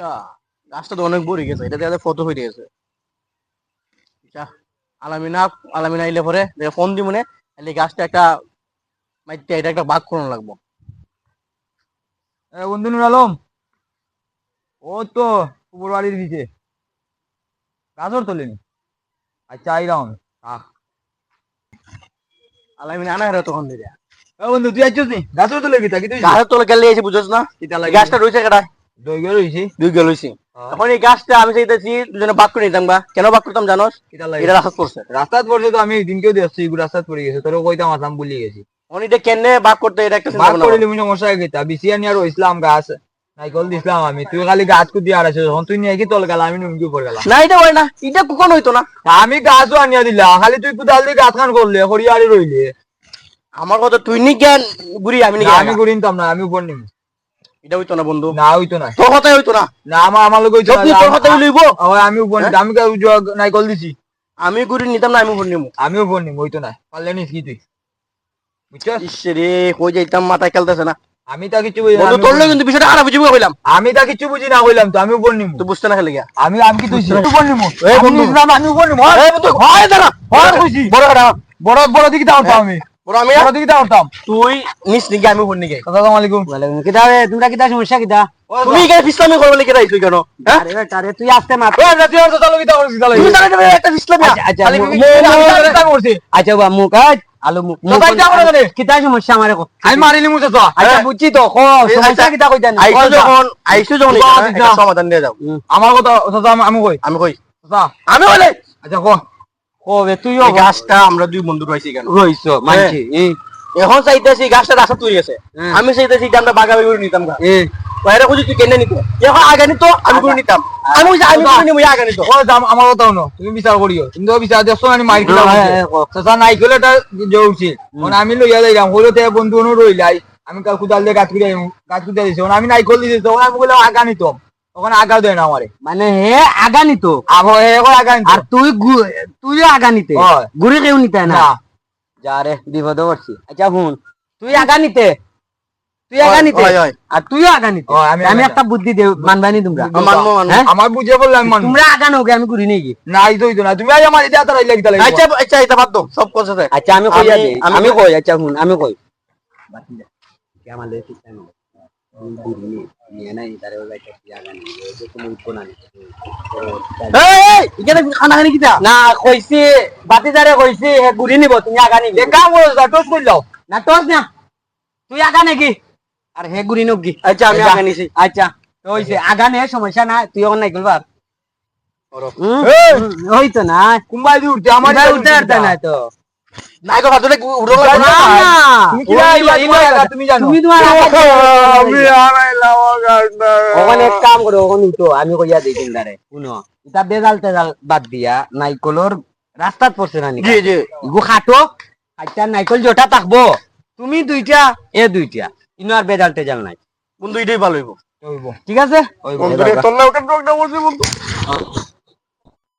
আচ্ছা গাছটা তো অনেক বড় গেছে এটা দিয়ে ফটো হয়ে গেছে। আচ্ছা আলামিনা আলামিনা আইলে পরে ফোন দি মনে এই গাছটা একটা মাইতে এটা একটা বাঘ করানো লাগবো। বন্ধু নুর আলম ও তো উপর বাড়ির দিকে। গাজর তোলেনি? আচ্ছা আইরাম আলামিনা আনা হেরে তখন দিলে বন্ধু তুই আইছিস নি? গাজর তোলে কি তাকি তুই গাছের তোলে গেলে এসে বুঝছ না। গাছটা রয়েছে কেটা দই গেল হইছি। দুই গেল হইছি। এখন এই গাছটা আমি চাইতেছি দুজনে বাঘ করে নিতাম বা কেন বাঘ করতাম জানোস? এটা রাস্তা করছে রাস্তাত পড়ছে। তো আমি দিনকেও দেখছি রাস্তাত পড়ে গেছে। তোর কইতাম আসাম ভুলে গেছি। অন এটা কেনে বাঘ করতে এটা একটা চিন্তা বাদ ভাবনা সমস্যা গেতা বিসিয়ানি আর ইসলাম গাছ। নাইকল দিছিলাম আমি। তুই খালি গাছ কুদি আর আছে যখন তুই নিয়ে কি তল গেল? আমি নুমকি উপর গেলাম। না এটা হয় না এটা কখন হইতো না? আমি গাছও আনিয়া দিলাম। খালি তুই কুদাল দিয়ে গাছ খান করলে হরিয়ারি রইলে। আমার কথা তুই নি জ্ঞান গুড়ি আমি আমি করি নিতাম না আমি উপর নিম। এটা হইতো না বন্ধু। না হইতো না। তোর কথাই হইতো না। না আমার আমার লোক হইতো না তোর কথাই লইব আমি উপর নিতাম আমি নাইকল দিছি। আমি গুড়ি নিতাম না আমি নিমু। আমি উপর নিম হইতো না। পারলে নিস কি তুই? বুঝছস? ইসে কই যাইতাম মাথায় খেলতেছে না। আমি তা কিছু বুঝি না, তোর। কিন্তু বিষয়টা খারাপ বুঝিব কইলাম। আমি তা কিছু বুঝি না কইলাম তো আমি উপর নিম। তুই বুঝতে না খেলে গিয়া। আমি আমি কি তুই উপর নিম? এই আমি বন্ধু। আমি উপর নিম। এই বন্ধু হয় দাঁড়া। হয় কইছি। বড় বড় দিকে দাঁড়াতাম আমি বড় আমি বড় দিকে দাঁড়াতাম তুই নিস নিকি আমি ভর নিকে? আসসালামু আলাইকুম। রে তোমরা কিতা সমস্যা কিতা? তুমি কেন ইসলামি করবে লিখে রাইছো কেন? হ্যাঁ? আরে তুই আসতে মাত। ওই রাতে আর তো চালু করছিস তাহলে তুমি জানো তুমি একটা ইসলামি আচ্ছা, আচ্ছা, খালি মু- তুমি- মু- আমি মু- কিতা করছি আচ্ছা বা মুখ আজ আলু মুখ না কিতা সমস্যা আমারে কো আমি মারিলি মুছে তো আচ্ছা বুঝছি তো কো সমস্যা কইতা না আইসো যখন আইসো যখন। একটা সমাধান দিয়ে যাও। আমার কথা আমি- আমি কই? আমি কই? আমি বলে আচ্ছা কো। কো বে তুই গাছটা আমরা দুই বন্ধু রয়েছি কেন রইছো মানছি এখন চাইতেছি গাছটা রাস্তা তুই গেছে। হ্যাঁ। আমি চাইতেছি যে আমরা বাগাবাগি করে নিতাম গা। বাইরে খুঁজি তুই কেনে নিতে? এখন আগে নিত আমি করে নিতাম। আমি আমি করে নিব আগে নিত। ও দাম আমার কথা শুনো তুমি বিচার করিও। তুমি তো বিচার দেখছ আমি মাইর খেলাম। হ্যাঁ, হ্যাঁ, কও। চাচা এটা জরুরছি মানে আমি লইয়া যাইলাম হইতে বন্ধু অনু রইলাই। আমি কাল কুদাল দিয়ে গাছ কুড়িয়ে গাছ কুড়িয়ে দিছি। মানে আমি নাইকল দিছি তখন আমি বললাম আগা নিতাম তখন আগা দেয় না আমারে। মানে হে আগা নিত আবো এখন আগা নিত আর তুই তুইও আগা নিতে কেউ নিতে না? যা রে বিপদ পড়ছি। আচ্ছা শুন তুই আগা নিতে তুই আগা হয়, নিতে হয়, হয়। আর তুইও আগা নিতে হয়, আমি আমি একটা বুদ্ধি দেব মানবানি তোমরা। মানবো মানবো। হ্যাঁ? আমার বুঝে বললাম তোমরা আমি ঘুরি নেকি না এই তো তো না। তুমি আজ আমার এটা তারা লাগিতে লাগে আচ্ছা আচ্ছা এটা বাদ দাও সব কথা আছে আচ্ছা আমি কইয়া আমি- কই? আচ্ছা শুন আমি কই? এই এখানে বাতিদারে কইছি ঘুরি নিব তুমি আগা নিবি। কাম টোস কই যাও না টস না। তুই আগা নাকি? আর হে ঘুরি নকি আচ্ছা আমি আগে নিছি। আচ্ছা। হইছে আগা নে সমস্যা না তুই এখন নাই। এই! হইতো না কুম্বাই উঠতে আমার উঠতে না তো। নাই গো ভাতলে উড়ো না, তুমি কি তুমি জানো। তুমি তোমার আমি গাছটা ওখানে এক কাম করো ওখানে উঠো আমি কইয়া দিই শুনো এটা বেজাল তেজাল বাদ দিয়া নাইকলর রাস্তাত পড়ছে না নি জি জি। ইগু খাটো আচ্ছা নাইকল জোটা থাকব। তুমি দুইটা এ দুইটা। ইনো আর বেজাল তেজাল নাই। বন্ধু এটাই ভালো হইব? হইব। ঠিক আছে? তোর না ওটা বন্ধু